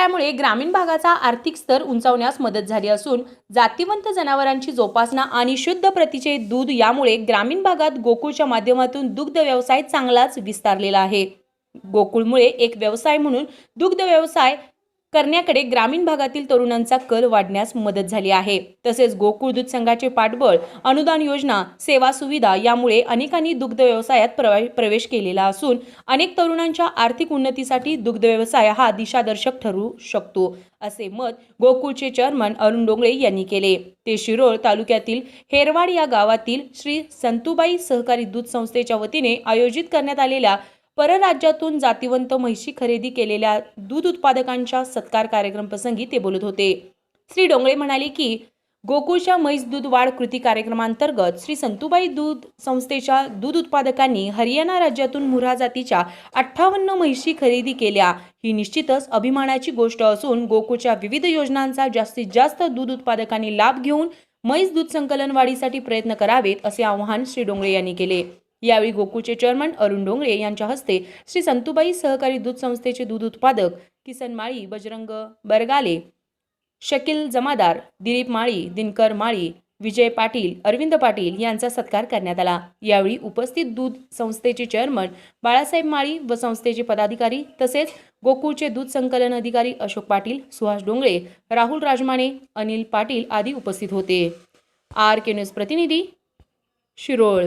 व्यवसायामुळे ग्रामीण भागाचा आर्थिक स्तर उंचावण्यास मदत झाली असून जातीवंत जनावरांची जोपासना आणि शुद्ध प्रतीचे दूध यामुळे ग्रामीण भागात गोकुळच्या माध्यमातून दुग्ध व्यवसाय चांगलाच विस्तारलेला आहे. गोकुळमुळे एक व्यवसाय म्हणून दुग्ध व्यवसाय करण्याकडे ग्रामीण भागातील तरुणांचा कल वाढण्यास मदत झाली आहे. तसेच गोकुळ दूध संघाचे पाठबळ अनुदान योजना सेवा सुविधा यामुळे अनेकांनी दुग्ध व्यवसायात प्रवेश केलेला असून अनेक तरुणांच्या आर्थिक उन्नतीसाठी दुग्ध व्यवसाय हा दिशादर्शक ठरू शकतो असे मत गोकुळचे चेअरमन अरुण डोंगळे यांनी केले. ते शिरोळ तालुक्यातील हेरवाड या गावातील श्री संतुबाई सहकारी दूध संस्थेच्या वतीने आयोजित करण्यात आलेल्या परराज्यातून जातिवंत म्हैशी खरेदी केलेल्या दूध उत्पादकांच्या सत्कार कार्यक्रम प्रसंगी ते बोलत होते. श्री डोंगळे म्हणाले की गोकुळच्या म्हैस दूध वाढ कृती कार्यक्रमांतर्गत श्री संतुबाई दूध संस्थेच्या दूध उत्पादकांनी हरियाणा राज्यातून मुरा जातीच्या अठ्ठावन्न म्हैशी खरेदी केल्या. ही निश्चितच अभिमानाची गोष्ट असून गोकुळच्या विविध योजनांचा जास्तीत जास्त दूध उत्पादकांनी लाभ घेऊन म्हैस दूध संकलन वाढीसाठी प्रयत्न करावेत असे आवाहन श्री डोंगळे यांनी केले. यावेळी गोकुळचे चेअरमन अरुण डोंगळे यांच्या हस्ते श्री संतुबाई सहकारी दूध संस्थेचे दूध उत्पादक किसन माळी बजरंग बरगाले शकील जमादार दिलीप माळी दिनकर माळी विजय पाटील अरविंद पाटील यांचा सत्कार करण्यात आला. यावेळी उपस्थित दूध संस्थेचे चेअरमन बाळासाहेब माळी व संस्थेचे पदाधिकारी तसेच गोकुळचे दूध संकलन अधिकारी अशोक पाटील सुहास डोंगळे राहुल राजमाने अनिल पाटील आदी उपस्थित होते. आर के न्यूज प्रतिनिधी शिरोळ.